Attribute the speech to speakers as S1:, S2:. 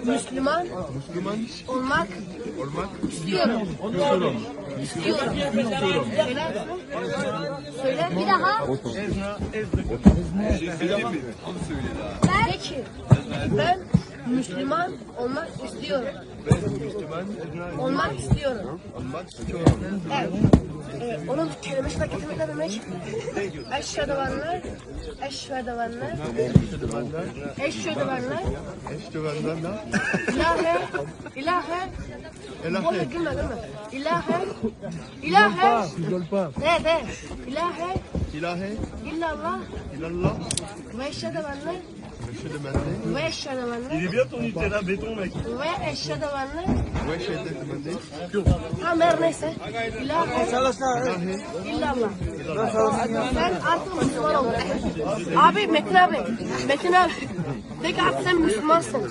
S1: Müslüman
S2: Müslüman
S1: olmak
S2: olmak
S1: istiyorum.
S2: istiyorum.
S1: İstiyorum. Söyle. Söyle bir daha. De ki ben Müslüman olmak istiyorum.
S2: Müslüman
S1: Olmak istiyorum.
S2: olmak istiyorum.
S1: Evet. Onun kelimesi paketini ne demek? Eşhedü en la Eşhedü en la Eşhedü en la
S2: Eştevenlerle
S1: İlahe. İlahe. Bunu gülme gülme. İlahe İlahe. De de İlahe.
S2: İlahe.
S1: İllallah.
S2: İllallah.
S1: Ve eşhedü en la
S3: Il est bien ton Nutella béton, mec.
S1: la
S2: ve eşhedü menne
S1: Tamam her neyse. İlahe
S2: ilahe
S1: illallah Sen artık Müslüman oldun Abi Metin abi. Metin abi. De ki artık sen Müslümansın